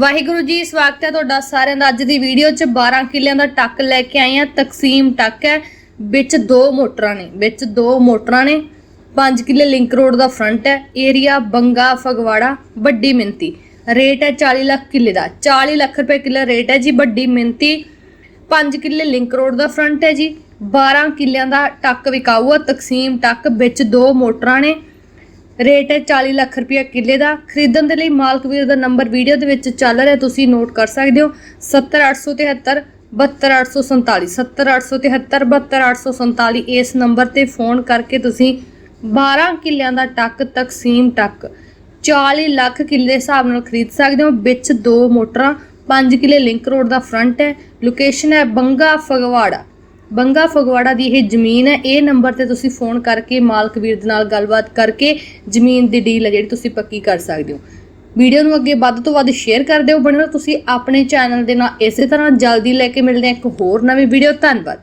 ਵਾਹਿਗੁਰੂ ਜੀ, ਸਵਾਗਤ ਹੈ ਤੁਹਾਡਾ ਸਾਰਿਆਂ ਦਾ। ਅੱਜ ਦੀ ਵੀਡੀਓ 'ਚ 12 ਕਿੱਲਿਆਂ ਦਾ ਟੱਕ ਲੈ ਕੇ ਆਏ ਆ ਤਕਸੀਮ ਟੱਕ ਹੈ। ਵਿੱਚ ਦੋ ਮੋਟਰਾਂ ਨੇ, ਵਿੱਚ ਦੋ ਮੋਟਰਾਂ ਨੇ। 5 ਕਿੱਲੇ ਲਿੰਕ ਰੋਡ ਦਾ ਫਰੰਟ ਹੈ। ਏਰੀਆ ਬੰਗਾ, ਫਗਵਾੜਾ, ਵੱਡੀ ਮਿੰਤੀ। ਰੇਟ ਹੈ 40 ਲੱਖ ਕਿੱਲੇ ਦਾ। 40 ਲੱਖ ਰੁਪਏ ਕਿੱਲਾ ਰੇਟ ਹੈ ਜੀ, ਵੱਡੀ ਮਿੰਤੀ। 5 ਕਿੱਲੇ ਲਿੰਕ ਰੋਡ ਦਾ ਫਰੰਟ ਹੈ ਜੀ। 12 ਕਿੱਲਿਆਂ ਦਾ ਟੱਕ ਵਿਕਾਊ ਹੈ ਤਕਸੀਮ ਟੱਕ ਵਿੱਚ ਦੋ ਮੋਟਰਾਂ ਨੇ। ਰੇਟ ਹੈ 40 ਲੱਖ ਰੁਪਏ ਕਿੱਲੇ ਦਾ। ਖਰੀਦਣ ਦੇ ਲਈ ਮਾਲਕ ਵੀਰ ਦਾ ਨੰਬਰ ਵੀਡੀਓ ਦੇ ਵਿੱਚ ਚੱਲ ਰਿਹਾ ਤੁਸੀਂ ਨੋਟ ਕਰ ਸਕਦੇ ਹੋ। 70873 72847 70873 72847 ਇਸ ਨੰਬਰ ਤੇ ਫੋਨ ਕਰਕੇ ਤੁਸੀਂ 12 ਕਿੱਲਿਆਂ ਦਾ ਟੱਕ ਤਕਸੀਮ ਟੱਕ 40 ਲੱਖ ਕਿੱਲੇ ਦੇ ਹਿਸਾਬ ਨਾਲ ਖਰੀਦ ਸਕਦੇ ਹੋ। ਵਿੱਚ ਦੋ ਮੋਟਰਾਂ 5 ਕਿੱਲੇ ਲਿੰਕ ਰੋਡ ਦਾ ਫਰੰਟ ਹੈ। ਲੋਕੇਸ਼ਨ ਹੈ ਬੰਗਾ ਫਗਵਾੜਾ। ਬੰਗਾ ਫਗਵਾੜਾ ਦੀ ਇਹ ਜ਼ਮੀਨ ਹੈ। ਇਹ ਨੰਬਰ ਤੇ ਤੁਸੀਂ ਫੋਨ ਕਰਕੇ ਮਾਲਕ ਵੀਰ ਦੇ ਨਾਲ ਗੱਲਬਾਤ ਕਰਕੇ ਜ਼ਮੀਨ ਦੀ ਡੀਲ ਹੈ ਜਿਹੜੀ ਤੁਸੀਂ ਪੱਕੀ ਕਰ ਸਕਦੇ ਹੋ। ਵੀਡੀਓ ਨੂੰ ਅੱਗੇ ਵੱਧ ਤੋਂ ਵੱਧ ਸ਼ੇਅਰ ਕਰ ਦਿਓ। ਬਣੇ ਰਹੋ ਤੁਸੀਂ ਆਪਣੇ ਚੈਨਲ ਦੇ ਨਾਲ। ਇਸੇ ਤਰ੍ਹਾਂ ਜਲਦੀ ਲੈ ਕੇ ਮਿਲਦੇ ਹਾਂ ਇੱਕ ਹੋਰ ਨਵੀਂ ਵੀਡੀਓ। ਧੰਨਵਾਦ।